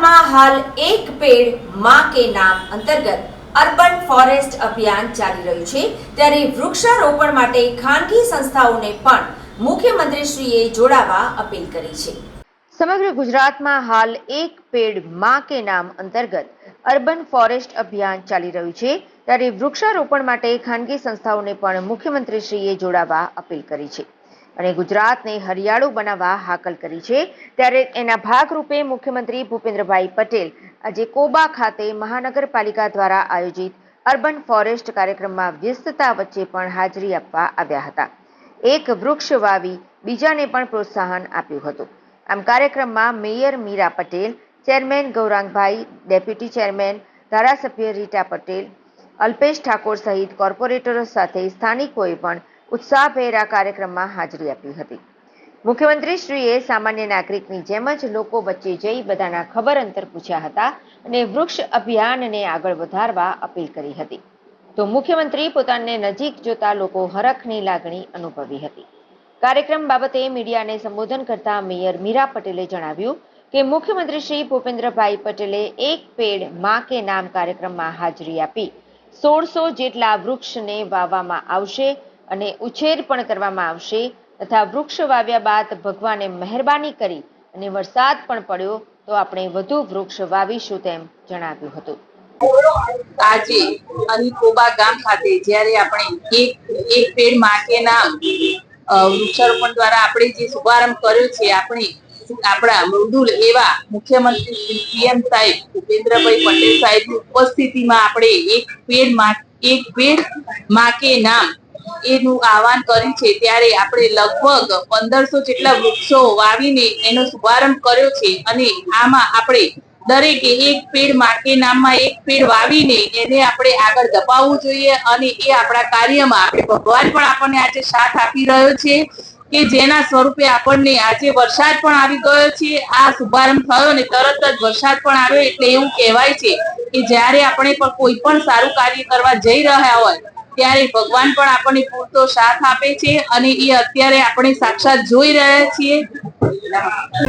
ગુજરાતમાં હાલ એક પેડમાં કે નામ અંતર્ગત અર્બન ફોરેસ્ટ અભિયાન ચાલી રહ્યું છે. ત્યારે વૃક્ષારોપણ માટે ખાનગી સંસ્થાઓને પણ મુખ્યમંત્રીશ્રીએ જોડાવા અપીલ કરી છે. સમગ્ર ગુજરાતમાં હાલ એક પેડમાં કે નામ અંતર્ગત અર્બન ફોરેસ્ટ અભિયાન ચાલી રહ્યું છે. ત્યારે વૃક્ષારોપણ માટે ખાનગી સંસ્થાઓને પણ મુખ્યમંત્રીશ્રીએ જોડાવા અપીલ કરી છે. અને ગુજરાતને હરિયાળું બનાવવા હાકલ કરી છે. ત્યારે એના ભાગરૂપે મુખ્યમંત્રી ભૂપેન્દ્રભાઈ પટેલ આજે કોબા ખાતે મહાનગરપાલિકા દ્વારા આયોજિત અર્બન ફોરેસ્ટ કાર્યક્રમમાં વ્યસ્તતા વચ્ચે પણ હાજરી આપવા આવ્યા હતા. એક વૃક્ષ વાવી બીજાને પણ પ્રોત્સાહન આપ્યું હતું. આમ કાર્યક્રમમાં mayor Meera Patel, chairman Gaurangbhai, deputy chairman ધારાસભ્ય રીટા પટેલ, અલ્પેશ ઠાકોર સહિત કોર્પોરેટરો સાથે સ્થાનિકોએ પણ ઉત્સાહભેર આ કાર્યક્રમમાં હાજરી આપી હતી. મુખ્યમંત્રીશ્રીએ સામાન્ય નાગરિકની જેમ જ લોકો વચ્ચે જઈ બધાના ખબર અંતર પૂછ્યા હતા અને વૃક્ષ અભિયાનને આગળ વધારવા અપીલ કરી હતી. તો મુખ્યમંત્રી પોતાને નજીક જોતા લોકો હરખની લાગણી અનુભવી હતી. કાર્યક્રમ બાબતે મીડિયાને સંબોધન કરતા મેયર મીરા પટેલે જણાવ્યું કે મુખ્યમંત્રી શ્રી ભૂપેન્દ્રભાઈ પટેલે એક પેડમાં કે નામ કાર્યક્રમમાં હાજરી આપી સોળસો જેટલા વૃક્ષને વાવવામાં આવશે અને ઉછેર પણ કરવામાં આવશે તથા વૃક્ષ વાવ્યા બાદ ભગવાને મહેરબાની કરી અને વરસાદ પણ પડ્યો તો આપણે વધુ વૃક્ષ વાવીશું તેમ જણાવ્યું હતું. આજે અહીં કોબા ગામ ખાતે જ્યારે આપણે એક એક પેડમાં નામ વૃક્ષારોપણ દ્વારા આપણે જે શુભારંભ કર્યો છે, આપણે આપણા મૃદુલ એવા મુખ્યમંત્રી પીએમ સાહેબ ભૂપેન્દ્રભાઈ પટેલ સાહેબની ઉપસ્થિતિમાં આપણે એક પેડ એક પેડમાં નામ એનું આહવાન કર્યું છે. ત્યારે આપણે લગભગ પંદરસો જેટલા વૃક્ષો વાવીને એનો શુભારંભ કર્યો છે અને આમાં આપણે દરેકે એક પેડ માટે નામમાં એક પેડ વાવીને એને આપણે આગળ ધપાવવું જોઈએ અને એ આપણા કાર્યમાં આપણે ભગવાન પણ આપણને આજે સાથ આપી રહ્યો છે કે જેના સ્વરૂપે આપણને આજે વરસાદ પણ આવી ગયો છે. આ શુભારંભ થયો ને તરત જ વરસાદ પણ આવ્યો એટલે એવું કહેવાય છે કે જ્યારે આપણે પણ કોઈ પણ સારું કાર્ય કરવા જઈ રહ્યા હોય ત્યારે ભગવાન પણ આપણને પૂરતો સાથ આપે છે અને એ અત્યારે આપણે સાક્ષાત જોઈ રહ્યા છીએ.